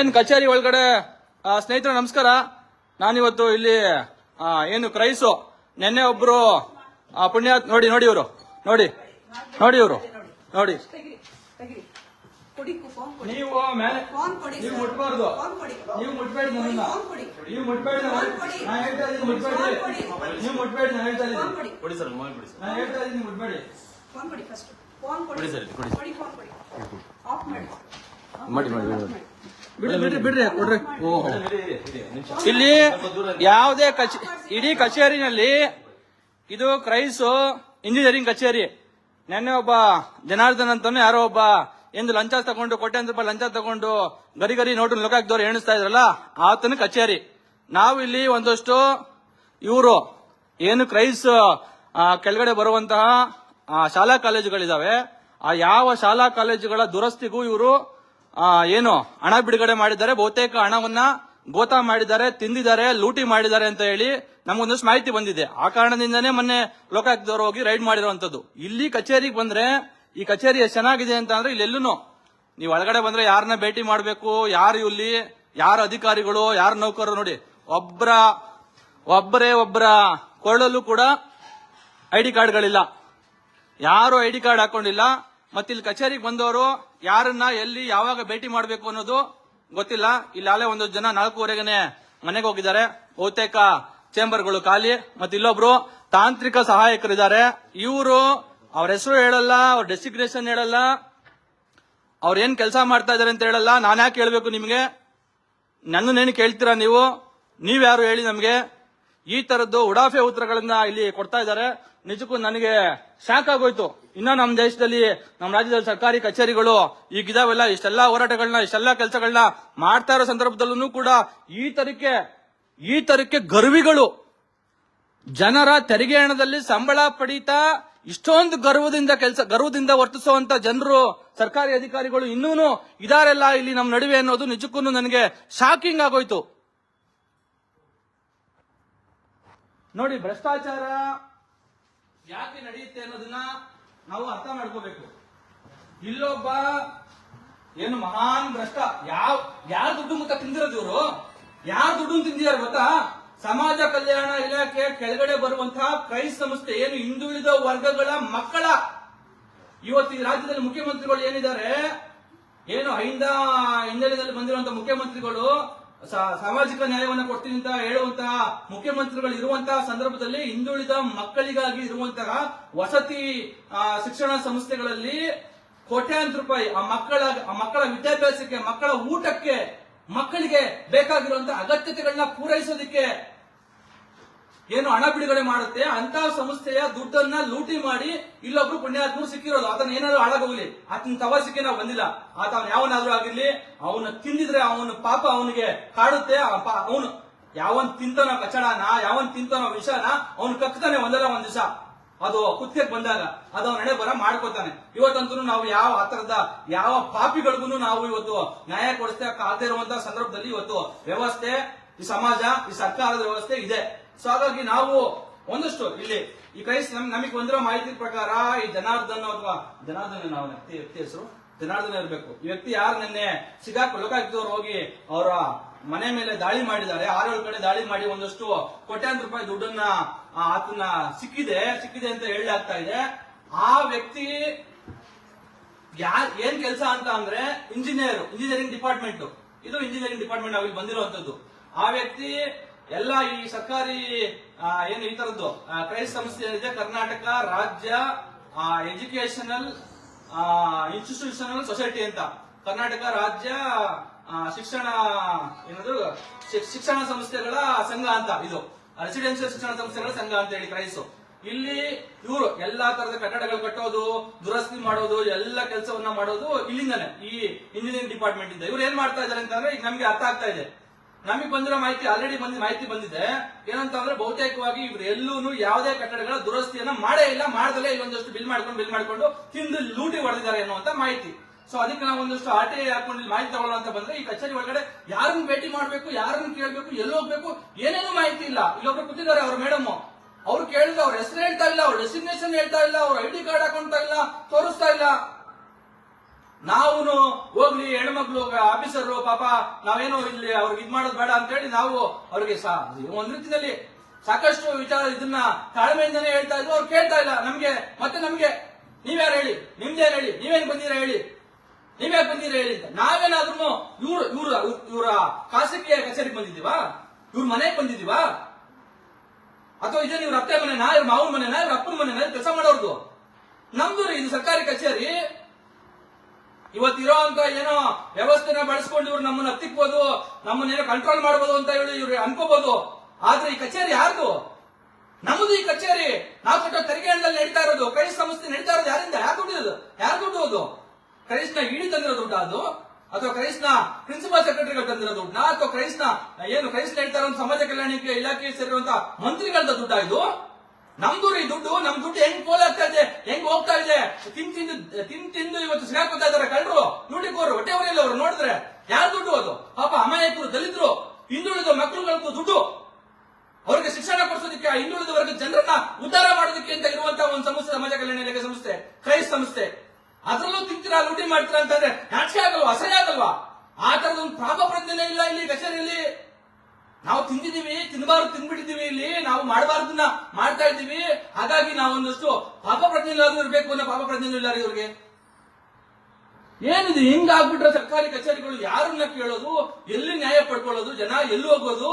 ಏನ್ ಕಚೇರಿ ಒಳಗಡೆ ಸ್ನೇಹಿತರ ನಮಸ್ಕಾರ. ನಾನಿವತ್ತು ಇಲ್ಲಿ ಏನು ಕ್ರೈಸು ನಿನ್ನೆ ಒಬ್ರು ಪುಣ್ಯ ನೋಡಿ ನೋಡಿ ಇವರು ನೋಡಿ ನೋಡಿ ಇವರು ನೋಡಿ. ತೆಗಿರಿ ತೆಗಿರಿ ಕೊಡಿ ಫೋನ್ ಕೊಡಿ ನೀವು ಫೋನ್ ಕೊಡಿ ನೀವು ಸರ್. ಮುಟ್ಬಾರ್ದು. ಫೋನ್ ಕೊಡಿ ನೀವು ಮುಟ್ಬೇಡಿ ನನ್ನನ್ನ. ಫೋನ್ ಕೊಡಿ ನೀವು ಮುಟ್ಬೇಡಿ ನನ್ನ- ಫೋನ್ ಕೊಡಿ. ನಾನು ಹೇಳ್ತಾ ಇದ್ದೀನಿ ಮುಟ್ಬೇಡಿ. ನೀವು ಮುಟ್ಬೇಡಿ ನಾನು ಹೇಳ್ತಾ ಫೋನ್ ಇದ್ದೀನಿ. ಕೊಡಿ ಕೊಡಿ ಸರ್ ಮೊಬೈಲ್ ಕೊಡಿ ಸರ್. ನಾನು ಹೇಳ್ತಾ ಇದ್ದೀನಿ ಮುಟ್ಬೇಡಿ. ಫೋನ್ ಕೊಡಿ ಫಸ್ಟ್ ಫೋನ್ ಕೊಡಿ. ಕೊಡಿ ಸರ್, ಕೊಡಿ. ಕೊಡಿ ಫೋನ್ ಕೊಡಿ. ಆಫ್ ಮಾಡಿ ಮಾಡಿ, ಮಾಡಿ. ಬಿಡ್ರಿ ಕೊಡ್ರಿ ಓಹೋ. ಇಲ್ಲಿ. ಯಾವುದೇ ಕಚೇ ಇಡೀ ಕಚೇರಿನಲ್ಲಿ ಇದು ಕ್ರೈಸ್ ಇಂಜಿನಿಯರಿಂಗ್ ಕಚೇರಿ. ನೆನ್ನೆ ಒಬ್ಬ ಜನಾರ್ದನ್ ಅಂತಾನೆ ಯಾರೋ ಒಬ್ಬ ಎಂದು ಲಂಚ ತಗೊಂಡು ಕೋಟ್ಯಾಂತರ ರೂಪಾಯಿ ಲಂಚ ತಗೊಂಡು ಗರಿ ಗರಿ ನೋಟು ಲೋಕಾಕ್ದವ್ರು ಎಣಿಸ್ತಾ ಇದ್ರಲ್ಲ ಆತನ ಕಚೇರಿ. ನಾವು ಇಲ್ಲಿ ಒಂದಷ್ಟು ಇವರು ಏನು ಕ್ರೈಸ್ ಕೆಳಗಡೆ ಬರುವಂತಹ ಶಾಲಾ ಕಾಲೇಜುಗಳಿದಾವೆ. ಆ ಯಾವ ಶಾಲಾ ಕಾಲೇಜುಗಳ ದುರಸ್ತಿಗೂ ಇವರು ಏನು, ಹಣ ಬಿಡುಗಡೆ ಮಾಡಿದ್ದಾರೆ, ಬಹುತೇಕ ಹಣವನ್ನ ಗೋತಾ ಮಾಡಿದ್ದಾರೆ, ತಿಂದಿದ್ದಾರೆ, ಲೂಟಿ ಮಾಡಿದ್ದಾರೆ ಅಂತ ಹೇಳಿ ನಮಗೊಂದಷ್ಟು ಮಾಹಿತಿ ಬಂದಿದೆ. ಆ ಕಾರಣದಿಂದನೇ ಮೊನ್ನೆ ಲೋಕಾಯುಕ್ತದವರು ಹೋಗಿ ರೈಡ್ ಮಾಡಿರುವಂತದ್ದು ಇಲ್ಲಿ ಕಚೇರಿಗೆ ಬಂದ್ರೆ, ಈ ಕಚೇರಿ ಎಷ್ಟು ಚೆನ್ನಾಗಿದೆ ಅಂತ ಅಂದ್ರೆ ಇಲ್ಲೆಲ್ಲೂ ನೀವು ಒಳಗಡೆ ಬಂದ್ರೆ ಯಾರನ್ನ ಭೇಟಿ ಮಾಡಬೇಕು, ಯಾರು ಇಲ್ಲಿ, ಯಾರ ಅಧಿಕಾರಿಗಳು, ಯಾರ ನೌಕರರು ನೋಡಿ. ಒಬ್ಬರ ಒಬ್ಬರೇ ಒಬ್ಬರ ಕೊರಳಲ್ಲೂ ಕೂಡ ಐ ಡಿ ಕಾರ್ಡ್ಗಳಿಲ್ಲ. ಯಾರು ಐ ಡಿ ಕಾರ್ಡ್ ಹಾಕೊಂಡಿಲ್ಲ. ಮತ್ತೆ ಇಲ್ಲಿ ಕಚೇರಿಗೆ ಬಂದವರು ಯಾರನ್ನ ಎಲ್ಲಿ ಯಾವಾಗ ಭೇಟಿ ಮಾಡಬೇಕು ಅನ್ನೋದು ಗೊತ್ತಿಲ್ಲ. ಇಲ್ಲಾಲೇ ಒಂದೊಂದು ಜನ ನಾಲ್ಕೂವರೆಗೆನೆ ಮನೆಗೆ ಹೋಗಿದ್ದಾರೆ. ಬಹುತೇಕ ಚೇಂಬರ್ಗಳು ಖಾಲಿ. ಮತ್ತೆ ಇಲ್ಲೊಬ್ರು ತಾಂತ್ರಿಕ ಸಹಾಯಕರಿದ್ದಾರೆ. ಇವರು ಅವ್ರ ಹೆಸರು ಹೇಳಲ್ಲ, ಅವ್ರ ಡೆಸಿಗ್ನೇಷನ್ ಹೇಳಲ್ಲ. ಅವ್ರ ಏನ್ ಕೆಲಸ ಮಾಡ್ತಾ ಇದಾರೆ ಅಂತ ಹೇಳಲ್ಲ. ನಾನು ಯಾಕೆ ಹೇಳ್ಬೇಕು ನಿಮಗೆ? ನನ್ನನ್ನೇನು ಕೇಳ್ತೀರಾ ನೀವು? ನೀವ್ಯಾರು ಹೇಳಿ ನಮಗೆ? ಈ ತರದ್ದು ಉಡಾಫೆ ಉತ್ತರಗಳನ್ನ ಇಲ್ಲಿ ಕೊಡ್ತಾ ಇದ್ದಾರೆ. ನಿಜಕ್ಕೂ ನನಗೆ ಶಾಕ್ ಆಗೋಯ್ತು. ಇನ್ನ ನಮ್ಮ ದೇಶದಲ್ಲಿ ನಮ್ಮ ರಾಜ್ಯದಲ್ಲಿ ಸರ್ಕಾರಿ ಕಚೇರಿಗಳು ಈಗಿದಾವೆಲ್ಲ ಇಷ್ಟೆಲ್ಲಾ ಹೋರಾಟಗಳನ್ನ ಇಷ್ಟೆಲ್ಲಾ ಕೆಲಸಗಳನ್ನ ಮಾಡ್ತಾ ಇರೋ ಸಂದರ್ಭದಲ್ಲೂ ಕೂಡ ಈ ತರಕ್ಕೆ ಈ ತರಕ್ಕೆ ಗರ್ವಿಗಳು. ಜನರ ತೆರಿಗೆ ಹಣದಲ್ಲಿ ಸಂಬಳ ಪಡೀತಾ ಇಷ್ಟೊಂದು ಗರ್ವದಿಂದ ಕೆಲಸ, ಗರ್ವದಿಂದ ವರ್ತಿಸುವಂತ ಜನರು, ಸರ್ಕಾರಿ ಅಧಿಕಾರಿಗಳು ಇನ್ನೂ ಇದಾರೆಲ್ಲ ಇಲ್ಲಿ ನಮ್ಮ ನಡುವೆ ಅನ್ನೋದು ನಿಜಕ್ಕೂ ನನಗೆ ಶಾಕಿಂಗ್ ಆಗೋಯ್ತು. ನೋಡಿ ಭ್ರಷ್ಟಾಚಾರ ಯಾಕೆ ನಡೆಯುತ್ತೆ ಅನ್ನೋದನ್ನ ನಾವು ಅರ್ಥ ಮಾಡ್ಕೋಬೇಕು. ಇಲ್ಲೊಬ್ಬ ಏನು ಮಹಾನ್ ಭ್ರಷ್ಟ, ಯಾವ, ಯಾರ ದುಡ್ಡು ಮುತ್ತ ತಿಂದಿರೋದು ಇವರು? ಯಾರ ದುಡ್ಡು ತಿಂದಿದ್ದಾರೆ ಗೊತ್ತಾ? ಸಮಾಜ ಕಲ್ಯಾಣ ಇಲಾಖೆ ಕೆಳಗಡೆ ಬರುವಂತಹ ಕ್ರೈಸ್ ಸಂಸ್ಥೆ ಏನು ಹಿಂದುಳಿದ ವರ್ಗಗಳ ಮಕ್ಕಳ? ಇವತ್ತು ಈ ರಾಜ್ಯದಲ್ಲಿ ಮುಖ್ಯಮಂತ್ರಿಗಳು ಏನಿದ್ದಾರೆ? ಏನು ಹೈಂದ ಹಿನ್ನೆಲೆಯಲ್ಲಿ ಬಂದಿರುವಂತಹ ಮುಖ್ಯಮಂತ್ರಿಗಳು ಸಾಮಾಜಿಕ ನ್ಯಾಯವನ್ನು ಕೊಡ್ತೀನಿ ಅಂತ ಹೇಳುವಂತಹ ಮುಖ್ಯಮಂತ್ರಿಗಳು ಇರುವಂತಹ ಸಂದರ್ಭದಲ್ಲಿ ಹಿಂದುಳಿದ ಮಕ್ಕಳಿಗಾಗಿ ಇರುವಂತಹ ವಸತಿ ಶಿಕ್ಷಣ ಸಂಸ್ಥೆಗಳಲ್ಲಿ ಕೋಟ್ಯಾಂತರ ರೂಪಾಯಿ ಆ ಮಕ್ಕಳ ಆ ಮಕ್ಕಳ ವಿದ್ಯಾಭ್ಯಾಸಕ್ಕೆ, ಮಕ್ಕಳ ಊಟಕ್ಕೆ, ಮಕ್ಕಳಿಗೆ ಬೇಕಾಗಿರುವಂತಹ ಅಗತ್ಯತೆಗಳನ್ನ ಪೂರೈಸೋದಕ್ಕೆ ಏನು ಹಣ ಬಿಡುಗಡೆ ಮಾಡುತ್ತೆ ಅಂತ ಸಂಸ್ಥೆಯ ದುಡ್ಡನ್ನ ಲೂಟಿ ಮಾಡಿ ಇಲ್ಲೊಬ್ರು ಪುಣ್ಯಾತ್ಮರು ಸಿಕ್ಕಿರೋದು. ಆತನ ಏನಾದ್ರು ಹಾಳಾಗೋಗ್ಲಿ. ಆತನ ಸಿಕ್ಕಿ ನಾವು ಬಂದಿಲ್ಲ. ಆತ ಅವನ್ ಯಾವನಾದ್ರೂ ಆಗಿರ್ಲಿ, ಅವನ ತಿಂದಿದ್ರೆ ಅವನ ಪಾಪ ಅವನಿಗೆ ಕಾಡುತ್ತೆ. ಅವನು ಯಾವನ್ ತಿಂತಾನೋ ಕಚಡನ, ಯಾವನ್ ತಿಂತಾನೋ ವಿಷನ, ಅವನು ಕಕ್ತಾನೆ ಒಂದಲ್ಲ ಒಂದ್ ದಿವಸ. ಅದು ಕುತ್ತಿಗೆ ಬಂದಾಗ ಅದು ಅವನ ಬರ ಮಾಡ್ಕೋತಾನೆ. ಇವತ್ತಂತೂ ನಾವು ಯಾವ ಆತರದ ಯಾವ ಪಾಪಿಗಳಿಗೂ ನಾವು ಇವತ್ತು ನ್ಯಾಯ ಕೊಡಿಸ್ತೇ ಆಗದೆ ಇರುವಂತಹ ಸಂದರ್ಭದಲ್ಲಿ ಇವತ್ತು ವ್ಯವಸ್ಥೆ, ಈ ಸಮಾಜ, ಈ ಸರ್ಕಾರದ ವ್ಯವಸ್ಥೆ ಇದೆ. ಸೊ ಹಾಗಾಗಿ ನಾವು ಒಂದಷ್ಟು ಇಲ್ಲಿ ಈ ಕ್ರೈಸ್ ನಮ್, ನಮಗೆ ಬಂದಿರೋ ಮಾಹಿತಿ ಪ್ರಕಾರ ಈ ಜನಾರ್ದನ್ ಅಥವಾ ಜನಾರ್ದನ್ ನಾವು ವ್ಯಕ್ತಿ ವ್ಯಕ್ತಿ ಹೆಸರು? ಜನಾರ್ದನ ಇರಬೇಕು. ಈ ವ್ಯಕ್ತಿ ಯಾರು? ನಿನ್ನೆ ಸಿಗಾಕ್ ಲೋಕಾಯುಕ್ತವ್ರು ಹೋಗಿ ಅವರ ಮನೆ ಮೇಲೆ ದಾಳಿ ಮಾಡಿದ್ದಾರೆ. ಆರೇಳು ಕಡೆ ದಾಳಿ ಮಾಡಿ ಒಂದಷ್ಟು ಕೋಟ್ಯಾಂತರ ರೂಪಾಯಿ ದುಡ್ಡನ್ನ ಆತನ ಸಿಕ್ಕಿದೆ ಸಿಕ್ಕಿದೆ ಅಂತ ಹೇಳಲಾಗ್ತಾ ಇದೆ. ಆ ವ್ಯಕ್ತಿ ಯಾರ್, ಏನ್ ಕೆಲಸ ಅಂತ ಅಂದ್ರೆ ಇಂಜಿನಿಯರ್, ಇಂಜಿನಿಯರಿಂಗ್ ಡಿಪಾರ್ಟ್ಮೆಂಟ್. ಇದು ಇಂಜಿನಿಯರಿಂಗ್ ಡಿಪಾರ್ಟ್ಮೆಂಟ್ ನಾವು ಇಲ್ಲಿ ಬಂದಿರುವಂತದ್ದು ಆ ವ್ಯಕ್ತಿ ಎಲ್ಲ ಈ ಸರ್ಕಾರಿ ಏನು ಈ ತರದ್ದು ಕ್ರೈಸ್ ಸಂಸ್ಥೆ ಏನಿದೆ ಕರ್ನಾಟಕ ರಾಜ್ಯ ಎಜುಕೇಶನಲ್ ಇನ್ಸ್ಟಿಟ್ಯೂಷನಲ್ ಸೊಸೈಟಿ ಅಂತ. ಕರ್ನಾಟಕ ರಾಜ್ಯ ಶಿಕ್ಷಣ, ಏನದು ಶಿಕ್ಷಣ ಸಂಸ್ಥೆಗಳ ಸಂಘ ಅಂತ ಇದು. ರೆಸಿಡೆನ್ಷಿಯಲ್ ಶಿಕ್ಷಣ ಸಂಸ್ಥೆಗಳ ಸಂಘ ಅಂತ ಹೇಳಿ ಕ್ರೈಸ್ ಇಲ್ಲಿ ಇವರು ಎಲ್ಲಾ ತರದ ಕಟ್ಟಡಗಳು ಕಟ್ಟೋದು, ದುರಸ್ತಿ ಮಾಡೋದು, ಎಲ್ಲ ಕೆಲಸವನ್ನ ಮಾಡೋದು ಇಲ್ಲಿಂದಾನೆ, ಈ ಇಂಜಿನಿಯರಿಂಗ್ ಡಿಪಾರ್ಟ್ಮೆಂಟ್ ಇಂದ. ಇವ್ರು ಏನ್ ಮಾಡ್ತಾ ಇದಾರೆ ಅಂತಂದ್ರೆ, ಈಗ ನಮ್ಗೆ ಅರ್ಥ ಆಗ್ತಾ ಇದೆ. ನಮಗೆ ಬಂದಿರೋ ಮಾಹಿತಿ ಆಲ್ರೆಡಿ ಬಂದ, ಮಾಹಿತಿ ಬಂದಿದೆ. ಏನಂತಂದ್ರೆ ಬಹುತೇಕವಾಗಿ ಇವ್ರು ಎಲ್ಲೂ ಯಾವುದೇ ಕಟ್ಟಡಗಳ ದುರಸ್ತಿಯನ್ನ ಮಾಡೇ ಇಲ್ಲ ಮಾಡದಲ್ಲೇ ಇಲ್ಲೊಂದಷ್ಟು ಬಿಲ್ ಮಾಡ್ಕೊಂಡು ಬಿಲ್ ಮಾಡ್ಕೊಂಡು ತಿಂದು ಲೂಟಿ ಹೊಡೆದಿದ್ದಾರೆ ಅನ್ನುವಂತ ಮಾಹಿತಿ. ಸೊ ಅದಕ್ಕೆ ನಾವು ಒಂದಷ್ಟು ಆರ್ ಟಿ ಐ ಹಾಕೊಂಡು ಮಾಹಿತಿ ತಗೊಳ್ಳೋ ಅಂತ ಬಂದ್ರೆ ಈ ಕಚೇರಿ ಒಳಗಡೆ ಯಾರನ್ನ ಭೇಟಿ ಮಾಡಬೇಕು, ಯಾರನ್ನ ಕೇಳಬೇಕು, ಎಲ್ಲಿ ಹೋಗ್ಬೇಕು ಏನೇನು ಮಾಹಿತಿ ಇಲ್ಲ. ಇಲ್ಲೊಬ್ರು ಕೂತಿದ್ದಾರೆ ಅವ್ರ ಮೇಡಮ್ ಅವ್ರು ಕೇಳಿದ್ರೆ ಅವ್ರ ಹೆಸರು ಹೇಳ್ತಾ ಇಲ್ಲ, ಅವ್ರ ಡೆಸಿಗ್ನೇಷನ್ ಹೇಳ್ತಾ ಇಲ್ಲ, ಅವ್ರ ಐ ಡಿ ಕಾರ್ಡ್ ಹಾಕೊಂತ ಇಲ್ಲ, ತೋರಿಸ್ತಾ ಇಲ್ಲ. ನಾವು ಹೋಗ್ಲಿ, ಹೆಣ್ಮಕ್ಳು ಆಫೀಸರ್, ಪಾಪ, ನಾವೇನೋ ಇಲ್ಲಿ ಅವ್ರಿಗೆ ಇದ್ ಮಾಡೋದು ಬೇಡ ಅಂತ ಹೇಳಿ ನಾವು ಅವ್ರಿಗೆ ಒಂದ್ ರೀತಿಯಲ್ಲಿ ಸಾಕಷ್ಟು ವಿಚಾರ ಇದನ್ನ ತಾಳ್ಮೆಯಿಂದನೇ ಹೇಳ್ತಾ ಇದ್ರು, ಅವ್ರು ಕೇಳ್ತಾ ಇಲ್ಲ. ನಮ್ಗೆ, ಮತ್ತೆ ನಮ್ಗೆ, ನೀವ್ಯಾರು ಹೇಳಿ? ನಿಮ್ದೇನು ಹೇಳಿ? ನೀವೇನ್ ಬಂದಿರ ಹೇಳಿ? ನೀವ್ಯಾಕೆ ಬಂದಿರ ಹೇಳಿ ಅಂತ. ನಾವೇನಾದ್ರೂ ಇವ್ರ ಇವ್ರ ಇವ್ರ ಖಾಸಗಿ ಕಚೇರಿಗೆ ಬಂದಿದ್ದೀವಾ? ಇವ್ರ ಮನೆಗೆ ಬಂದಿದ್ದೀವಾ? ಅಥವಾ ಇದೇ ಇವ್ರ ಅತ್ತೆ ಮನೆನಾ ಇವ್ರ ಮಾವನ ಮನೆನಾ, ಇವ್ರ ಅಪ್ಪನ ಮನೆನಾ ಕೆಲಸ ಮಾಡೋರ್ದು? ನಮ್ದು ಇದು ಸರ್ಕಾರಿ ಕಚೇರಿ. ಇವತ್ತಿರೋ ಅಂತ ಏನೋ ವ್ಯವಸ್ಥೆನ ಬಳಸ್ಕೊಂಡು ಇವ್ರು ನಮ್ಮನ್ನ ಹತ್ತಿಕ್ಬೋದು ನಮ್ಮನ್ನೇನೋ ಕಂಟ್ರೋಲ್ ಮಾಡ್ಬೋದು ಅಂತ ಹೇಳಿ ಇವ್ರು ಅನ್ಕೋಬಹುದು ಆದ್ರೆ ಈ ಕಚೇರಿ ಯಾರ್ದು? ನಮ್ಮದು ಈ ಕಚೇರಿ. ನಾವು ಕೊಟ್ಟ ತೆರಿಗೆ ಹಣದಲ್ಲಿ ನಡೀತಾ ಇರೋದು ಕ್ರೈಸ್ ಸಂಸ್ಥೆ ನಡೀತಾ ಇರೋದು ಯಾರಿಂದ? ಯಾರು ದುಡ್ಡು ಯಾರು ದುಡ್ಡು ಅದು? ಕ್ರೈಸ್ನ ಇಡಿ ತಂದಿರೋ ದುಡ್ಡ ಅದು? ಅಥವಾ ಕ್ರೈಸ್ನ ಪ್ರಿನ್ಸಿಪಲ್ ಸೆಕ್ರೆಟರಿಗಳು ತಂದಿರೋ ದುಡ್ಡ? ಅಥವಾ ಕ್ರೈಸ್ನ ಏನು ಕ್ರೈಸ್ ನಡೀತಾ ಸಮಾಜ ಕಲ್ಯಾಣ ಇಲಾಖೆ ಸೇರಿರುವಂತ ಮಂತ್ರಿಗಳ ದುಡ್ಡ ಇದು? ನಮ್ದು ಈ ದುಡ್ಡು, ನಮ್ ದುಡ್ಡು ಹೆಂಗ್ ಪೋಲಾಗ್ತಾ ಇದೆ? ಹೋಗ್ತಾ ಇದೆ. ತಿನ್ ತಿಂದು ತಿನ್ ತಿಂದು ಇವತ್ತು ಸಿಗಾಕೋತಾ ಇದಾರೆ ಕಳ್ರು ಲೂಟಿಕೋರು ಹೊಟ್ಟೆ ಇಲ್ಲ ಅವರು ನೋಡಿದ್ರೆ ಯಾರ ದುಡ್ಡು ಅದು? ಪಾಪ ಅಮಾಯಕರು, ದಲಿತರು, ಹಿಂದುಳಿದ ಮಕ್ಕಳುಗಳದ್ದು ದುಡ್ಡು. ಅವರಿಗೆ ಶಿಕ್ಷಣ ಕೊಡಿಸೋದಕ್ಕೆ, ಆ ಹಿಂದುಳಿದ ವರ್ಗದ ಜನರನ್ನ ಉದ್ಧಾರ ಮಾಡೋದಕ್ಕೆ ಅಂತ ಇರುವಂತಹ ಒಂದು ಸಂಸ್ಥೆ, ಸಮಾಜ ಕಲ್ಯಾಣ ಇಲಾಖೆ ಸಂಸ್ಥೆ ಕ್ರೈಸ್ಟ್ ಸಂಸ್ಥೆ. ಅದರಲ್ಲೂ ತಿಂತೀರಾ, ಲೂಟಿ ಮಾಡ್ತೀರಾ ಅಂತಂದ್ರೆ ನಾಚಿಕೆ ಆಗಲ್ವಾ? ಅಸಹ್ಯ ಆಗಲ್ವಾ? ಆ ತರದ ಒಂದು ಪಾಪ ಪ್ರಜ್ಞೆ ಇಲ್ಲ ಇಲ್ಲಿ ಕಚೇರಿಯಲ್ಲಿ. ನಾವು ತಿಂದಿದ್ದೀವಿ, ತಿನ್ಬಾರ್ದು, ತಿನ್ಬಿಟ್ಟಿದ್ದೀವಿ ಇಲ್ಲಿ. ನಾವು ಮಾಡಬಾರ್ದನ್ನ ಮಾಡ್ತಾ ಇದ್ದೀವಿ. ಹಾಗಾಗಿ ನಾವು ಒಂದಷ್ಟು ಪಾಪ ಪ್ರಜ್ಞೆ ಇಲ್ಲಾದ್ರೂ ಇರಬೇಕು ಅನ್ನೋ ಪಾಪ ಪ್ರಜ್ಞೆ ಇಲ್ಲ ಇವ್ರಿಗೆ. ಏನಿದೆ, ಹಿಂಗಾಗ್ಬಿಟ್ರೆ ಸರ್ಕಾರಿ ಕಚೇರಿಗಳು ಯಾರನ್ನ ಕೇಳೋದು, ಎಲ್ಲಿ ನ್ಯಾಯ ಪಡ್ಕೊಳ್ಳೋದು, ಜನ ಎಲ್ಲಿ ಹೋಗೋದು?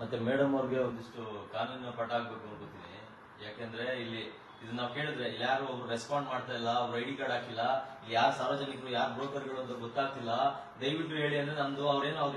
ಮತ್ತೆ ಮೇಡಮ್ ಅವ್ರಿಗೆ ಒಂದಿಷ್ಟು ಕಾನೂನಿನ ಪಟ ಆಗ್ಬೇಕು ಅನ್ಕೋತೀನಿ ಯಾಕೆಂದ್ರೆ ಇಲ್ಲಿ ಇದು ನಾವು ಕೇಳಿದ್ರೆ ಯಾರು ಒಬ್ರು ರೆಸ್ಪಾಂಡ್ ಮಾಡ್ತಾ ಇಲ್ಲ, ಅವ್ರು ಡಿ ಕಾರ್ಡ್ ಹಾಕಿಲ್ಲ, ಯಾರು ಸಾರ್ವಜನಿಕರು, ಯಾರು ಬ್ರೋಕರ್ಗಳು ಅಂತ ಗೊತ್ತಾಗ್ತಿಲ್ಲ. ದಯವಿಟ್ಟು ಹೇಳಿ ಅಂದ್ರೆ ನಮ್ದು ಅವ್ರೇನು ಅವ್ರ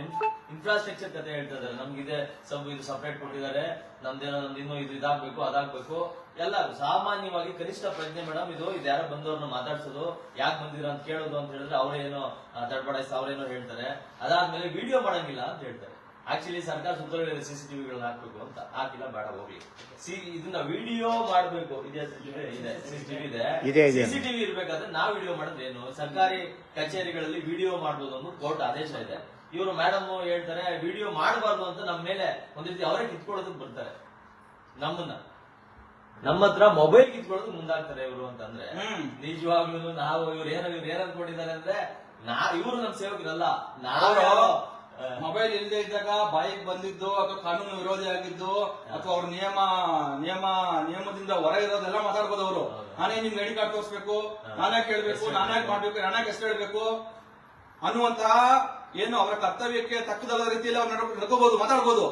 ಇನ್ಫ್ರಾಸ್ಟ್ರಕ್ಚರ್ ಕತೆ ಹೇಳ್ತಾ ಇದಾರೆ ನಮ್ಗಿದೆ ಸಬ್ ಇದು ಸಪ್ರೇಟ್ ಕೊಟ್ಟಿದ್ದಾರೆ. ನಮ್ದೇನೋ ನಮ್ದು ಇನ್ನೂ ಇದು ಇದಾಗ್ಬೇಕು, ಅದಾಗ್ಬೇಕು. ಎಲ್ಲ ಸಾಮಾನ್ಯವಾಗಿ ಕನಿಷ್ಠ ಪ್ರಜ್ಞೆ ಮೇಡಮ್, ಇದು ಇದು ಯಾರೋ ಬಂದವ್ರನ್ನ ಮಾತಾಡ್ಸೋದು, ಯಾಕೆ ಬಂದಿರ ಅಂತ ಕೇಳೋದು ಅಂತ ಹೇಳಿದ್ರೆ ಅವ್ರೇನೋ ತಡ್ಬಡಾಯಿಸಿ ಅವ್ರೇನೋ ಹೇಳ್ತಾರೆ. ಅದಾದ್ಮೇಲೆ ವಿಡಿಯೋ ಮಾಡಂಗಿಲ್ಲ ಅಂತ ಹೇಳ್ತಾರೆ. ಆಕ್ಚುಲಿ ಸರ್ಕಾರ ಸುತ್ತೋಲೆ ಸಿಸಿಟಿವಿಗಳನ್ನ ಹಾಕ್ಬೇಕು ಅಂತ. ಹಾಕಿಲ್ಲ ಬೇಡ ಹೋಗ್ಲಿ. ಸಿ ಇದನ್ನ ವಿಡಿಯೋ ಮಾಡಬೇಕು. ಇದೆ ಇದೆ ಸಿ ಇದೆ. ಇದೆ, ಇದೆ. ಸಿಸಿಟಿವಿ ಇರ್ಬೇಕಾದ್ರೆ ನಾವ್ ವಿಡಿಯೋ ಮಾಡಿದ್ರೆ ಏನು? ಸರ್ಕಾರಿ ಕಚೇರಿಗಳಲ್ಲಿ ವಿಡಿಯೋ ಮಾಡಬಹುದು ಅನ್ನೋ ಕೋರ್ಟ್ ಆದೇಶ ಇದೆ. ಇವರು ಮೇಡಮ್ ಹೇಳ್ತಾರೆ ವಿಡಿಯೋ ಮಾಡಬಾರ್ದು ಅಂತ ನಮ್ಮ ಮೇಲೆ ಒಂದ್ ರೀತಿ ಅವರೇ ಕಿತ್ಕೊಳ್ಳೋದಕ್ಕೆ ಬರ್ತಾರೆ. ನಮ್ಮನ್ನ. ನಮ್ಮ ಹತ್ರ ಮೊಬೈಲ್ ಕಿತ್ಕೊಳ್ಳೋದು ಮುಂದಾಗ್ತಾರೆ ಇವರು ಅಂತಂದ್ರೆ. ಹ್ಮ್. ನಿಜವಾಗ್ಲೂ ನಾವು ಇವ್ರು ಏನೋ ಇವ್ರು ಏನ್ ಅನ್ಕೊಂಡಿದ್ದಾರೆ ಅಂದ್ರೆ ನಾ ಇವ್ರು ನಮ್ ಸೇವಕರಲ್ಲ. ನಾವು ಮೊಬೈಲ್ ಇಲ್ಲದೆ ಇದ್ದಾಗ ಬಾಯಿಗೆ ಬಂದಿದ್ದು ಅಥವಾ ಕಾನೂನು ವಿರೋಧಿ ಆಗಿದ್ದು ಅಥವಾ ಅವ್ರ ನಿಯಮ ನಿಯಮ ನಿಯಮದಿಂದ ಹೊರ ಇರೋದೆಲ್ಲ ಮಾತಾಡ್ಬೋದು ಅವರು. ನಾನೇ ನಿಮ್ಗೆ ಐಡಿ ಕಾರ್ಡ್ ತೋರಿಸ್ಬೇಕು ನಾನೇ ಕೇಳ್ಬೇಕು ನಾನೇ ಮಾಡ್ಬೇಕು ನಾನೇ ಎಷ್ಟು ಹೇಳ್ಬೇಕು ಅನ್ನುವಂತಹ ಏನು ಅವರ ಕರ್ತವ್ಯಕ್ಕೆ ತಕ್ಕದಲ್ಲ ರೀತಿಯಲ್ಲಿ ಅವ್ರು ನಡ್ಕೊ- ನಡ್ಕೋಬಹುದು ಮಾತಾಡ್ಬೋದು.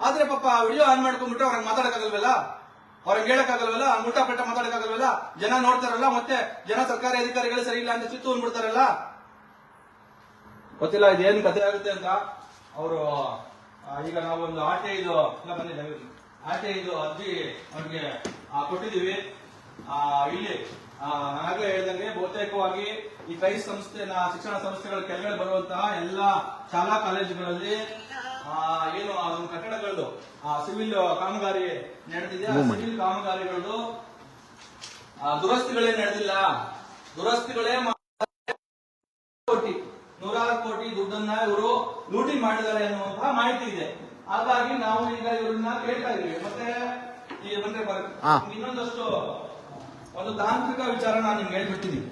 ಆದ್ರೆ ಪಾಪ ವಿಡಿಯೋ ಆನ್ ಮಾಡ್ಕೊಂಡ್ಬಿಟ್ಟು ಅವ್ರಿಗೆ ಮಾತಾಡಕ್ಕಾಗಲ್ವಲ್ಲ? ಅವ್ರಿಗೆ ಹೇಳಕ್ಕಾಗಲ್ವಲ್ಲ? ಮುಟ್ಟ ಪಟ್ಟ ಮಾತಾಡಕ್ಕಾಗಲ್ವಲ್ಲ? ಜನ ನೋಡ್ತಾರಲ್ಲ ಮತ್ತೆ ಜನ ಸರ್ಕಾರಿ ಅಧಿಕಾರಿಗಳು ಸರಿ ಇಲ್ಲ ಅಂತ ಚಿತ್ತು ಅಂದ್ಬಿಡ್ತಾರಲ್ಲ? ಗೊತ್ತಿಲ್ಲ ಇದೇನು ಕತೆ ಆಗುತ್ತೆ ಅಂತ ಅವರು ಈಗ ನಾವೊಂದು ಆಟೆ ಇದು. ಆಟೆ ಇದು ಅರ್ಜಿ ಅವ್ರಿಗೆ ಆ, ಕೊಟ್ಟಿದ್ದೀವಿ. ಇಲ್ಲಿ ಆಗ್ಲೇ ಹೇಳಿದಂಗೆ ಬಹುತೇಕವಾಗಿ ಈ ಕೈ ಸಂಸ್ಥೆನ ಶಿಕ್ಷಣ ಸಂಸ್ಥೆಗಳ ಕೆಳಗಡೆ ಬರುವಂತಹ ಎಲ್ಲ ಶಾಲಾ ಕಾಲೇಜುಗಳಲ್ಲಿ ಆ, ಏನು ಒಂದು ಕಟ್ಟಡಗಳದ್ದು ಆ ಸಿವಿಲ್ ಕಾಮಗಾರಿ ನಡೆದಿದೆ. ಆ ಸಿವಿಲ್ ಕಾಮಗಾರಿಗಳು ಆ, ದುರಸ್ತಿಗಳೇ ನಡೆದಿಲ್ಲ. ದುರಸ್ತಿಗಳೇ ಕೋಟಿ. ಕೋಟಿ ದುಡ್ಡನ್ನ ಇವರು ಲೂಟಿ ಮಾಡಿದ್ದಾರೆ ಅನ್ನುವಂತಹ ಮಾಹಿತಿ ಇದೆ. ಹಾಗಾಗಿ ನಾವು ಈಗ ಇವರನ್ನ ಕೇಳ್ತಾ ಇದೀವಿ ಮತ್ತೆ ಈ ಬಂದ್ರೆ ಇನ್ನೊಂದಷ್ಟು ಒಂದು ತಾಂತ್ರಿಕ ವಿಚಾರ ನಾನು ನಿಮ್ಗೆ ಹೇಳ್ಬಿಟ್ಟಿದ್ದೀನಿ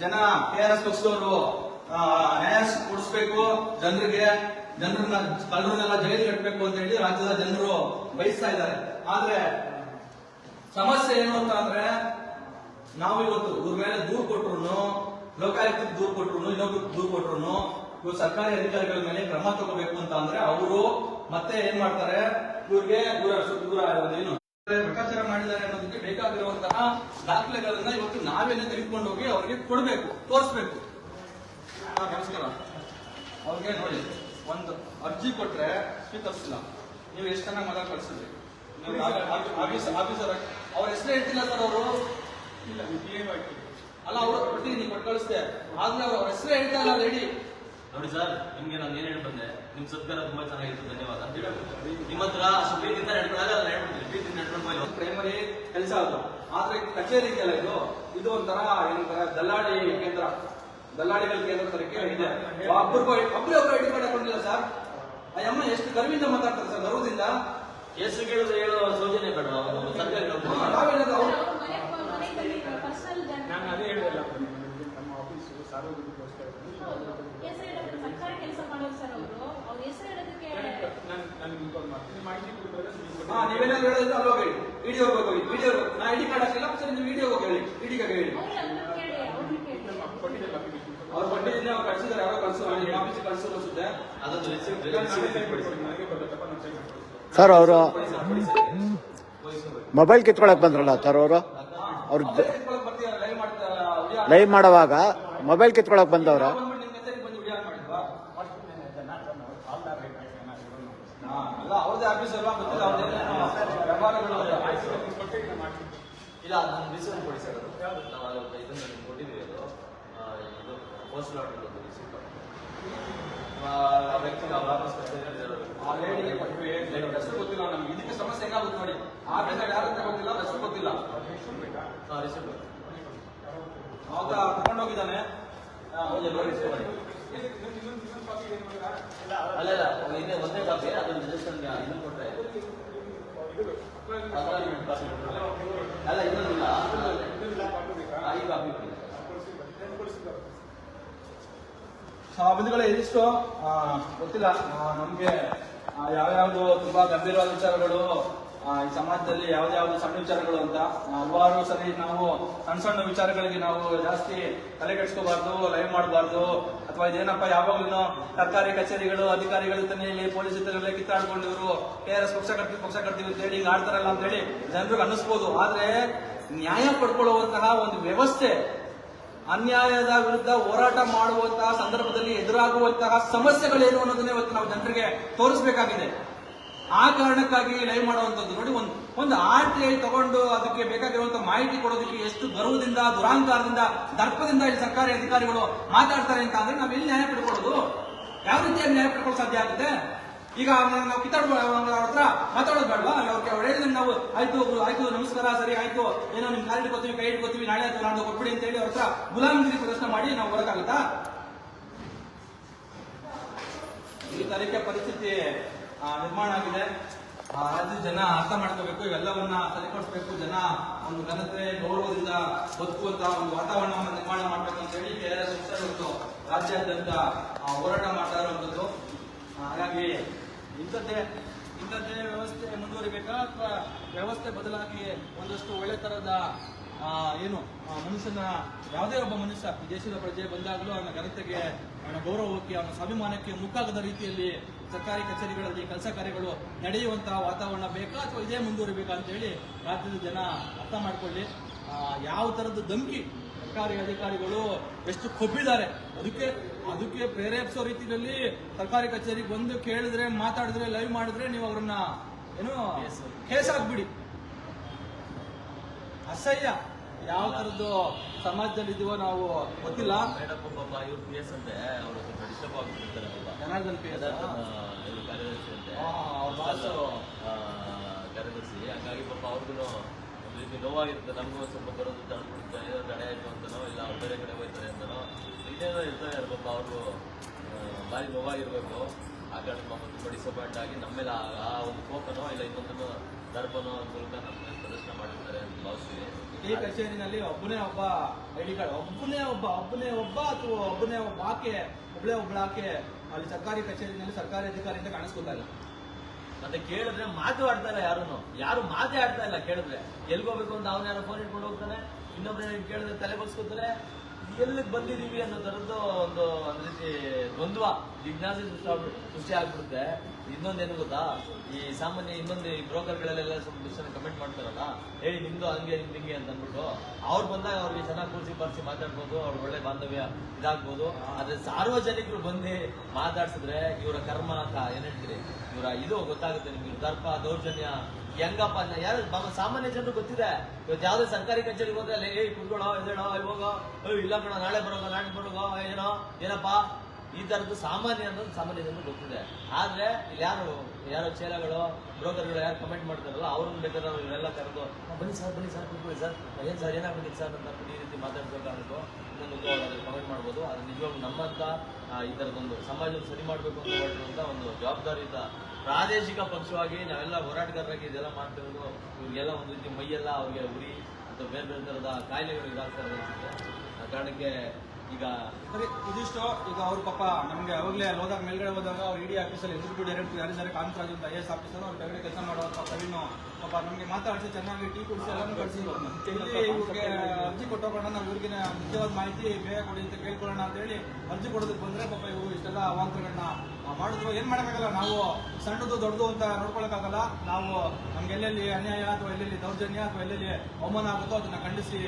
ಜನ ಕೆ ಆರ್ ಎಸ್ ಪಕ್ಷದವರು ನ್ಯಾಯ ಕೊಡಿಸ್ಬೇಕು ಜನರಿಗೆ ಜನರನ್ನ ಕಳ್ಳರನ್ನೆಲ್ಲ ಜೈಲು ಕಟ್ಟಬೇಕು ಅಂತ ಹೇಳಿ ರಾಜ್ಯದ ಜನರು ಬಯಸ್ತಾ ಇದ್ದಾರೆ. ಆದ್ರೆ ಸಮಸ್ಯೆ ಏನು ಅಂತ ಅಂದ್ರೆ ನಾವು ಇವತ್ತು ಇವ್ರ ಮೇಲೆ ದೂರು ಕೊಟ್ರು ಲೋಕಾಯುಕ್ತಕ್ಕೆ ದೂರು ಕೊಟ್ರು ಇನ್ನೊಬ್ರು ದೂರು ಕೊಟ್ರು ಇವ್ರು ಸರ್ಕಾರಿ ಅಧಿಕಾರಿಗಳ ಮೇಲೆ ಕ್ರಮ ತಗೋಬೇಕು ಅಂತ ಅಂದ್ರೆ ಅವರು ಮತ್ತೆ ಏನ್ ಮಾಡ್ತಾರೆ? ಇವ್ರಿಗೆ ದೂರ ಇವರ ಏನು? ಭ್ರಷ್ಟಾಚಾರ ಮಾಡಿದ್ದಾರೆ ಅನ್ನೋದಕ್ಕೆ ಬೇಕಾಗಿರುವಂತಹ ದಾಖಲೆಗಳನ್ನ ಇವತ್ತು ನಾವೇನೆ ತೆಗೆದುಕೊಂಡು ಹೋಗಿ ಅವ್ರಿಗೆ ಕೊಡಬೇಕು, ತೋರಿಸ್ಬೇಕು. ನಮಸ್ಕಾರ. ಅವ್ರಿಗೆ ನೋಡಿ, ಒಂದು ಅರ್ಜಿ ಕೊಟ್ರೆ ಸ್ವೀಕರಿಸಿಲ್ಲ ನೀವು ಎಷ್ಟು ಜನ ಮಗ ಕಳಿಸಿದ್ರಿ? ಆಫೀಸರ್, ಅವ್ರ ಹೆಸರು ಹೇಳ್ತಿಲ್ಲ ಸರ್ ಅವರು. ಇಲ್ಲ ಅಲ್ಲ ಅವ್ರ ನೀವು ಕೊಟ್ಟು ಕಳಿಸ್ದೆ ಆದ್ರೆ ಅವ್ರ ಹೆಸರು ಹೇಳ್ತಾ ಇಲ್ಲ ರೆಡಿ ನೋಡಿ ಸರ್ ನಿಮ್ಗೆ ನಾನು ಏನ್ ಹೇಳ್ಬಂದೆ? ನಿಮ್ ಸತ್ಕಾರ ತುಂಬಾ ಚೆನ್ನಾಗಿತ್ತು ಧನ್ಯವಾದ ಅಂತ ಹೇಳಿ ನಿಮ್ಮ ಹತ್ರ ಅಷ್ಟು ಪ್ರೀತಿಯಿಂದ ನಡ್ಕೊಳ್ಳಾಗ ನಡ್ಕೊಳ್ತೀನಿ ಪ್ರೀತಿಯಿಂದ ನಡ್ಕೊಂಡು ಹೋಗಿ. ಪ್ರೈಮರಿ ಕೆಲಸ ಅದು. ಆದ್ರೆ ಕಚೇರಿ ಇದೆಯಲ್ಲ ಇದು. ಇದು ಒಂಥರ ಏನಂತಾರ ದಲ್ಲಾಳಿ ಕೇಂದ್ರ. ದಲ್ಲಾಳಿಗಳ ಕೇಂದ್ರ ತರಕ್ಕೆ ಇದೆ. ಒಬ್ಬರು ಒಬ್ಬರೇ ಒಬ್ಬರು ಐಡಿ ಕಾರ್ಡ್ ಹಾಕೊಂಡಿಲ್ಲ ಸರ್ ಆ ಅಮ್ಮ ಎಷ್ಟು ಗರ್ವಿಂದ ಮಾತಾಡ್ತಾರೆ ಸರ್ ಗರ್ವದಿಂದ. ಕೇಸು ಕೇಳಿದ್ರೆ ಹೇಳೋ ಸೌಜನ್ಯ ಬೇಡ ನಾವು ಸರ್ಕಾರಿ ನೌಕರಿ. ನಾವೇನದು ಅವ್ರು ನಾನು ಅದೇ ಹೇಳಿಲ್ಲ ಸಾರ್ವಜನಿಕಗೋಸ್ಕರ ಹೆಸರು ಹೇಳೋದು ಸರ್ಕಾರಿ ಕೆಲಸ ಮಾಡೋರು ಸರ್ ಅವರು ಅವ್ರ ಹೆಸರು ಹೇಳೋದಕ್ಕೆ ನಾನು ನಾನು ನಿಮ್ಗೆ ಕಾಲ್ ಮಾಡ್ತೀನಿ ಮಾಹಿತಿ ಕೊಡಿದ್ರೆ ನೀವು ಹಾ ನೀವೇನಾದ್ರು ಹೇಳೋದು ಅಲ್ಲಿ ಹೇಳಿ. ವಿಡಿಯೋ ಹೋಗಿ. ವಿಡಿಯೋ ನಾ ಐಡಿ ಕಾರ್ಡ್ ಹಾಕಿಲ್ಲ ಸರಿ ನೀವು ವಿಡಿಯೋ ಹೋಗಿ ಹೇಳಿ. ಇಡಿಗ ಹೇಳಿ. ಅವ್ರು ಬಂದಿದ್ದೀನಿ ಅವ್ರು ಕಳ್ಸಿದಾರೆ ಯಾರೋ ಕಳ್ಸೋ ನಿಮ್ಮ ಆಫೀಸ್ ಕಳ್ಸೋ ಅನ್ಸುತ್ತೆ ಅದೊಂದು ಮಾಡ್ಕೊಡ್ತೀನಿ. ಸರ್ ಅವರು ಮೊಬೈಲ್ ಕಿತ್ಕೊಳಕ್ ಬಂದ್ರಲ್ಲ ಸರ್ ಅವರು? ಅವ್ರ ಲೈವ್ ಮಾಡುವಾಗ ಮೊಬೈಲ್ ಕಿತ್ಕೊಳಕ್ ಬಂದವ್ರ ಬಂದ್ಬಿಟ್ಟು ನಿಮ್ಮ ಹೆಸರಿಗೆ ಬಂದು ವಿಡಿಯೋ ಮಾಡಿಲ್ವಾ ಹಾ, ಅಲ್ಲ ಅವ್ರದೇ ಆಫೀಸ್ ಅಲ್ವಾ ಗೊತ್ತಿಲ್ಲ ಅವ್ರದ್ದೇನೇನೋ ವ್ಯವಹಾರಗಳು ಅಲ್ಲ. ಇಲ್ಲ ನಾನು ರಿಸಿಪ್ಟ್ ಕೊಡಿ ಸರ್ ಅದು ನಾವು ಅದು ಇದನ್ನ ನಿಮ್ಗೆ ಕೊಟ್ಟಿದ್ದೀವಿ ಅದು ಆ, ಇದು ಪೋಸ್ಟಲ್ ಆರ್ಡರ್ ಒಂದು ರಿಸಿಪ್ಟ್ ಆ ವ್ಯಕ್ತಿ ನಾವು ವಾಪಸ್ ಆ ಲೇಡಿಗೆ ಗೊತ್ತಿಲ್ಲ ನಮ್ಗೆ ಇದಕ್ಕೆ ಸಮಸ್ಯೆ ಹೆಂಗಾಗುತ್ತೆ ನೋಡಿ ಆ ಯಾರು ಅಂತ ಗೊತ್ತಿಲ್ಲ ಹೆಸರು ಗೊತ್ತಿಲ್ಲ ಹೌದಾ ತಗೊಂಡೋಗಿದ್ದಾನೆ. ಅಲ್ಲ ಅಲ್ಲ ಇನ್ನೇ ಒಂದೇ ಕಾಪಿ ಅದನ್ನ ರಿಜಿಸ್ಟರ್ ಇದನ್ನ ಕೊಟ್ಟರೆ ಅಲ್ಲ ಇನ್ನೊಂದಿಲ್ಲ ಈ ಕಾಪಿ ಕೊಡಿ ಬಂಧುಗಳೇ, ಇದಿಷ್ಟು ಗೊತ್ತಿಲ್ಲ. ನಮಗೆ ಯಾವ್ಯಾವ್ದು ತುಂಬಾ ಗಂಭೀರವಾದ ವಿಚಾರಗಳು ಈ ಸಮಾಜದಲ್ಲಿ ಯಾವ್ದ್ಯಾವ್ದು ಸಣ್ಣ ವಿಚಾರಗಳು ಅಂತ ಹಲವಾರು ಸರಿ ನಾವು ಸಣ್ಣ ಸಣ್ಣ ವಿಚಾರಗಳಿಗೆ ನಾವು ಜಾಸ್ತಿ ತಲೆ ಕೆಡಿಸ್ಕೋಬಾರ್ದು, ಲೈವ್ ಮಾಡಬಾರ್ದು, ಅಥವಾ ಇದೇನಪ್ಪ, ಯಾವಾಗ್ಲೂ ಸರ್ಕಾರಿ ಕಚೇರಿಗಳು, ಅಧಿಕಾರಿಗಳ ತನೆಯಲ್ಲಿ ಪೊಲೀಸ್ ಇತರಲ್ಲೇ ಕಿತ್ತಾಡ್ಕೊಂಡು ಇವರು ಕೆ ಆರ್ ಎಸ್ ಪಕ್ಷ ಕಟ್ತೀವಿ ಪಕ್ಷ ಕಟ್ತೀವಿ ಅಂತ ಹೇಳಿ ಆಡ್ತಾರಲ್ಲ ಅಂತ ಹೇಳಿ, ಜನರಿಗೆ ಅನ್ನಿಸ್ಬೋದು. ಆದ್ರೆ ನ್ಯಾಯ ಪಡ್ಕೊಳ್ಳುವಂತಹ ಒಂದು ವ್ಯವಸ್ಥೆ ಅನ್ಯಾಯದ ವಿರುದ್ಧ ಹೋರಾಟ ಮಾಡುವಂತಹ ಸಂದರ್ಭದಲ್ಲಿ ಎದುರಾಗುವಂತಹ ಸಮಸ್ಯೆಗಳೇನು ಅನ್ನೋದನ್ನ ಇವತ್ತು ನಾವು ಜನರಿಗೆ ತೋರಿಸಬೇಕಾಗಿದೆ. ಆ ಕಾರಣಕ್ಕಾಗಿ ಲೈವ್ ಮಾಡುವಂಥದ್ದು. ನೋಡಿ, ಒಂದು ಒಂದು ಆರ್ ತಗೊಂಡು ಅದಕ್ಕೆ ಬೇಕಾಗಿರುವಂತಹ ಮಾಹಿತಿ ಕೊಡೋದಕ್ಕೆ ಎಷ್ಟು ಗರ್ವದಿಂದ, ದುರಾಂಕಾರದಿಂದ, ದರ್ಪದಿಂದ ಇಲ್ಲಿ ಸರ್ಕಾರಿ ಅಧಿಕಾರಿಗಳು ಮಾತಾಡ್ತಾರೆ ಅಂತ ಅಂದ್ರೆ ನಾವು ಎಲ್ಲಿ ನ್ಯಾಯ ಪಡ್ಕೊಳ್ಳೋದು? ಯಾವ ರೀತಿಯಲ್ಲಿ ನ್ಯಾಯ ಪಡ್ಕೊಳ್ಳೋ ಸಾಧ್ಯ ಆಗುತ್ತೆ? ಈಗ ನಾವು ಕಿತ್ತಾಡ್ಬೋ ಅವ್ರ ಹತ್ರ ಮಾತಾಡೋದು ಬೇಡವಾ? ಅವ್ರಿಗೆ ಅವ್ರು ಹೇಳಿದ್ರೆ ನಾವು ಆಯ್ತು ಆಯ್ತು ನಮಸ್ಕಾರ ಸರಿ ಆಯ್ತು. ಏನೋ ನಿಮ್ ಕಾಲ್ ಹಿಡ್ಕೊತೀವಿ ಕೈ ಹಿಡ್ಕೊತೀವಿ ನಾಳೆ ಆಯ್ತು ನಾಳೆ ಕೊಟ್ಬಿಡಿ ಅಂತ ಹೇಳಿ ಅವ್ರ ಹತ್ರ ಗುಲಾಮಗಿರಿ ಪ್ರದರ್ಶನ ಮಾಡಿ ನಾವು ಹೊರಕಾಗುತ್ತಾ ಈ ತರೀಕೆ ಪರಿಸ್ಥಿತಿ ನಿರ್ಮಾಣ ಆಗಿದೆ. ಆ, ರಾಜ್ಯದ ಜನ ಅರ್ಥ ಮಾಡ್ಕೋಬೇಕು ಇವೆಲ್ಲವನ್ನ ಸರಿಪಡಿಸಬೇಕು. ಜನ ಒಂದು ಘನತೆ ಗೌರವದಿಂದ ಬದುಕುವಂತ ಒಂದು ವಾತಾವರಣವನ್ನು ನಿರ್ಮಾಣ ಮಾಡಬೇಕು ಅಂತ ಹೇಳಿ ಕೆ ಆರ್ ಎಸ್ ಇವತ್ತು ರಾಜ್ಯಾದ್ಯಂತ ಹೋರಾಟ ಮಾಡ್ತಾ ಇರುವಂತದ್ದು. ಹಾಗಾಗಿ ಇಂಥದ್ದೇ ಇಂಥದ್ದೇ ವ್ಯವಸ್ಥೆ ಮುಂದುವರಿಬೇಕಾ? ಅಥವಾ ವ್ಯವಸ್ಥೆ ಬದಲಾಗಿ ಒಂದಷ್ಟು ಒಳ್ಳೆ ತರದ ಏನು ಮನುಷ್ಯನ, ಯಾವುದೇ ಒಬ್ಬ ಮನುಷ್ಯ ಈ ದೇಶದ ಪ್ರಜೆ ಬಂದಾಗಲೂ ಅವನ ಘನತೆಗೆ, ಅವನ ಗೌರವಕ್ಕೆ, ಅವನ ಸ್ವಾಭಿಮಾನಕ್ಕೆ ಮುಕ್ಕಾಗದ ರೀತಿಯಲ್ಲಿ ಸರ್ಕಾರಿ ಕಚೇರಿಗಳಲ್ಲಿ ಕೆಲಸ ಕಾರ್ಯಗಳು ನಡೆಯುವಂತಹ ವಾತಾವರಣ ಬೇಕಾ? ಅಥವಾ ಇದೇ ಮುಂದುವರಿಬೇಕಾ ಅಂತ ಹೇಳಿ ರಾಜ್ಯದ ಜನ ಅರ್ಥ ಮಾಡಿಕೊಳ್ಳಿ. ಯಾವ ತರದ ಧಮಕಿ ಸರ್ಕಾರಿ ಅಧಿಕಾರಿಗಳು ಎಷ್ಟು ಕೊಬ್ಬಿದ್ದಾರೆ? ಅದಕ್ಕೆ ಅದಕ್ಕೆ ಪ್ರೇರೇಪಿಸೋ ರೀತಿಯಲ್ಲಿ ಸರ್ಕಾರಿ ಕಚೇರಿಗೆ ಬಂದು ಕೇಳಿದ್ರೆ ಮಾತಾಡಿದ್ರೆ ಲೈವ್ ಮಾಡಿದ್ರೆ ನೀವು ಅವ್ರನ್ನ ಏನು ಕೇಸ್ ಹಾಕ್ಬಿಡಿ. ಅಸಹ್ಯ. ಯಾವ ತರದ್ದು ಸಮಾಜದಲ್ಲಿ ಇದೀವೋ ನಾವು ಗೊತ್ತಿಲ್ಲ. ಮೇಡಮ್ ಪಾಪ ಇವ್ರು ಪಿ ಎಸ್ ಅಂತೆ. ಅವರು ಡಿಸ್ಟರ್ಬ್ ಆಗ್ಬಿಟ್ಟಿರ್ತಾರೆ ಪಾಪ ಜನಾರ್ದನ್ ಪಿ ಎಸ್ ಕಾರ್ಯದರ್ಶಿ ಅಂತೆ. ಕಾರ್ಯದರ್ಶಿ. ಹಂಗಾಗಿ ಪಾಪ ಅವ್ರಿಗೂ ರೀತಿ ನೋವಾಗಿರುತ್ತೆ. ನಮಗೂ ಸ್ವಲ್ಪ ಬರೋದು ತಡ್ಬಿಡುತ್ತೆ ಏನೋ ತಡೆ ಆಯಿತು ಇಲ್ಲ ಅವ್ರು ಬೇರೆ ಕಡೆ ಹೋಗ್ತಾರೆ ಅಂತನೋ. ಇದೇನೋ ಇರ್ತಾರೆ ಪಾಪ ಅವರು ಭಾರಿ ನೋವಾಗಿರ್ಬೇಕು. ಆ ಕಡೆ ತುಂಬ ಡಿಸಪಾಯಿಂಟ್ ಆಗಿ ನಮ್ಮ ಮೇಲೆ ಆ- ಒಂದು ಕೋಪನೋ, ಇಲ್ಲ ಇನ್ನೊಂದನ್ನು ದರ್ಪನೋ ಮೂಲಕ ನಮ್ಮ ಪ್ರದರ್ಶನ ಮಾಡಿರ್ತಾರೆ ಅಂತ ಭಾವಿಸ್ತೀವಿ. ಈ ಕಚೇರಿನಲ್ಲಿ ಒಬ್ಬನೇ ಒಬ್ಬ ಐಡಿ ಕಾರ್ಡ್, ಒಬ್ಬನೇ ಒಬ್ಬ ಒಬ್ಬನೇ ಒಬ್ಬ ಅಥವಾ ಒಬ್ಬನೇ ಒಬ್ಬ ಆಕೆ ಒಬ್ಬಳೇ ಒಬ್ಬಳಾಕೆ ಅಲ್ಲಿ ಸರ್ಕಾರಿ ಕಚೇರಿನಲ್ಲಿ ಸರ್ಕಾರಿ ಅಧಿಕಾರಿಯಿಂದ ಕಾಣಿಸ್ಕೊತಾ ಇಲ್ಲ. ಮತ್ತೆ ಕೇಳಿದ್ರೆ ಮಾತು ಆಡ್ತಾ ಇಲ್ಲ ಯಾರು ಯಾರು ಮಾತೇ ಆಡ್ತಾ ಇಲ್ಲ, ಕೇಳಿದ್ರೆ. ಎಲ್ಗೋಗ್ಬೇಕು ಅಂತ ಅವ್ನ ಯಾರೋ ಫೋನ್ ಇಟ್ಕೊಂಡು ಹೋಗ್ತಾನೆ, ಇನ್ನೊಬ್ರು ಕೇಳಿದ್ರೆ ತಲೆ ಬಸ್ಕೋತಾರೆ ಎಲ್ಲಿಗೆ ಬಂದಿದೀವಿ ಅನ್ನೋ ತರದ್ದು ಒಂದು ಒಂದ್ ರೀತಿ ದ್ವಂದ್ವ. ಜಿಜ್ಞಾಸೆ ಸೃಷ್ಟಿ ಸೃಷ್ಟಿ ಆಗ್ಬಿಡುತ್ತೆ. ಇನ್ನೊಂದೇನು ಗೊತ್ತಾ? ಈ ಸಾಮಾನ್ಯ ಇನ್ನೊಂದು ಈ ಬ್ರೋಕರ್ಗಳಲ್ಲೆಲ್ಲ ಸ್ವಲ್ಪ ಜನ ಕಮೆಂಟ್ ಮಾಡ್ತಾರಲ್ಲ? ಹೇಳಿ, ನಿಮ್ದು ಹಂಗೆ, ನಿಮ್ದು ಹಿಂಗೆ ಅಂತ ಅಂದ್ಬಿಟ್ಟು. ಅವ್ರು ಬಂದಾಗ ಅವ್ರಿಗೆ ಚೆನ್ನಾಗಿ ಕೂರಿಸಿ, ಬರ್ಸಿ ಮಾತಾಡ್ಬೋದು, ಅವ್ರ ಒಳ್ಳೆ ಬಾಂಧವ್ಯ ಇದಾಗ್ಬೋದು. ಆದ್ರೆ ಸಾರ್ವಜನಿಕರು ಬಂದು ಮಾತಾಡ್ಸಿದ್ರೆ ಇವರ ಕರ್ಮ ಅಂತ ಏನ್ ಹೇಳ್ತೀರಿ? ಇವರ ಇದು ಗೊತ್ತಾಗುತ್ತೆ ನಿಮ್ಗೆ. ದರ್ಪ, ದೌರ್ಜನ್ಯ ಹೆಂಗಪ್ಪ ಯಾರು ಸಾಮಾನ್ಯ ಜನರು ಗೊತ್ತಿದೆ. ಇವತ್ತು ಯಾವ್ದೇ ಸರ್ಕಾರಿ ಕಚೇರಿಗೆ ಹೋದ್ರೆ ಅಲ್ಲಿ, ಏಯ್ ಕುತ್ಕೊಳ್ಳೋ, ಎದ್ದೇಳೋ ಹೋಗೋ ಇಲ್ಲ ಕಣ, ನಾಳೆ ಬರೋಗೋ ನಾಳೆ ಬರೋಗೋ, ಏನೋ, ಏನಪ್ಪ? ಈ ತರದ್ದು ಸಾಮಾನ್ಯ ಅನ್ನೋದು ಸಾಮಾನ್ಯ ಜನರು ಗೊತ್ತಿದೆ. ಆದ್ರೆ ಇಲ್ಲಿ ಯಾರು ಯಾರೋ ಚೇಲಗಳು ಬ್ರೋಕರ್ಗಳು ಯಾರು ಕಮೆಂಟ್ ಮಾಡ್ತಾರಲ್ಲ ಅವ್ರನ್ನ ಬೇಕಾದ್ರೆ ಅವ್ರು ಇವರೆಲ್ಲ ಕರೆದು ಬನ್ನಿ ಸರ್ ಬನ್ನಿ ಸರ್ ಕೂತ್ಕೊಳ್ಳಿ ಸರ್. ಏನ್ ಸರ್ ಏನಾಗ್ಬೇಕಿತ್ತು ಸರ್? ಅಂತ ಈ ರೀತಿ ಮಾತಾಡ್ಬೇಕಾಗುತ್ತೆ ಇನ್ನೊಂದು ಕಮೆಂಟ್ ಮಾಡ್ಬೋದು. ಅದು ನಿಜವಾಗ್ಲೂ ನಮ್ಮಂತ ಆ, ಈ ತರದೊಂದು ಸಮಾಜವನ್ನು ಸರಿ ಮಾಡಬೇಕು ಅಂತ ಹೊರಟಿರುವಂತ ಒಂದು ಜವಾಬ್ದಾರಿಯುತ ಪ್ರಾದೇಶಿಕ ಪಕ್ಷವಾಗಿ ನಾವೆಲ್ಲ ಹೋರಾಟಗಾರರಾಗಿ ಇದೆಲ್ಲ ಮಾಡ್ತಿರೋದು ಇವ್ರಿಗೆಲ್ಲ ಒಂದು ರೀತಿ ಮೈಯೆಲ್ಲ ಅವ್ರಿಗೆ ಉರಿ ಅಥವಾ ಬೇರೆ ಬೇರೆ ಥರದ ಕಾಯಿಲೆಗಳು ಇದಾಗ್ತಾ ಇರೋದು ಆ ಕಾರಣಕ್ಕೆ ಈಗ ಸರಿ, ಇದಿಷ್ಟು. ಈಗ ಅವ್ರ ಪಾಪ ನಮ್ಗೆ ಅವಾಗಲೇ ಅಲ್ಲಿ ಹೋದಾಗ, ಮೇಲ್ಗಡೆ ಹೋದಾಗ ಅವ್ರು ಇಡಿ ಆಫೀಸಲ್ಲಿ ಎಕ್ಸಿಕ್ಯೂಟಿವ್ ಡೈರೆಕ್ಟರ್ ಯಾರಿದ್ದಾರೆ? ಕಾಂತರಾಜ್ ಅಂತ ಐ ಎಸ್ ಆಫೀಸರ್. ಅವ್ರ ಕೆಳಗಡೆ ಕೆಲಸ ಮಾಡೋ ಪ್ರವೀಣ್ ಪಾಪ ನಮಗೆ ಮಾತಾಡಿಸಿ, ಚೆನ್ನಾಗಿ ಟೀ ಕುಡಿಸಿ ಎಲ್ಲ ಕಳಿಸಿ. ಇಲ್ಲಿ ಇವ್ರಿಗೆ ಅರ್ಜಿ ಕೊಟ್ಟೋಗೋಣ ನಾವು ಇವ್ರಿಗೆ ನಿಜವಾದ ಮಾಹಿತಿ ಬೇಗ ಕೊಡಿ ಅಂತ ಕೇಳ್ಕೊಳ್ಳೋಣ ಅಂತ ಹೇಳಿ ಅರ್ಜಿ ಕೊಡೋದಕ್ಕೆ ಬಂದ್ರೆ ಪಾಪ ಇವು ಇಷ್ಟೆಲ್ಲ ಅವಾಂತರಗಳನ್ನ ಮಾಡಿದ್ರು ಏನ್ ಮಾಡೋಕ್ಕಾಗಲ್ಲ, ನಾವು ಸಣ್ಣದು ದೊಡ್ಡದು ಅಂತ ನೋಡ್ಕೊಳಕ್ಕಾಗಲ್ಲ. ನಾವು ನಮ್ಗೆ ಎಲ್ಲೆಲ್ಲಿ ಅನ್ಯಾಯ ಅಥವಾ ಎಲ್ಲೆಲ್ಲಿ ದೌರ್ಜನ್ಯ ಅಥವಾ ಎಲ್ಲೆಲ್ಲಿ ಅವಮಾನ ಆಗುತ್ತೋ ಅದನ್ನ ಖಂಡಿಸಿ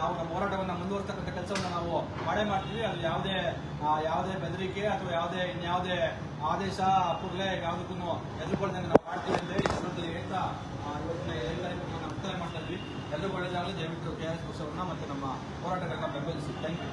ನಾವು ನಮ್ಮ ಹೋರಾಟವನ್ನ ಮುಂದುವರ್ತಕ್ಕಂಥ ಕೆಲಸವನ್ನ ನಾವು ಮಾಡೇ ಮಾಡ್ತೀವಿ. ಅಲ್ಲಿ ಯಾವುದೇ ಯಾವುದೇ ಬೆದರಿಕೆ ಅಥವಾ ಯಾವುದೇ, ಇನ್ಯಾವುದೇ ಆದೇಶ ಕೂಡಲೇ ಯಾವುದಕ್ಕೂ ಎದುರುಕೊಳ್ದಂಗೆ ನಾವು ಮಾಡ್ತೀವಿ ಹೇಳಿ ಈ ಸಂದರ್ಭದಲ್ಲಿ ಹೇಳ್ತಾ ಇವತ್ತಿನ ಎಲ್ಲರಿಗೂ ನಾವು ಒತ್ತಾಯ ಮಾಡ್ತಾ ಇದ್ವಿ. ಒಳ್ಳೆಯದಾಗಲಿ. ದಯವಿಟ್ಟು ಕೆ ಎಸ್ ಪಕ್ಷವನ್ನ ಮತ್ತೆ ನಮ್ಮ ಹೋರಾಟಗಳನ್ನ ಬೆಂಬಲಿಸಿ. Thank you.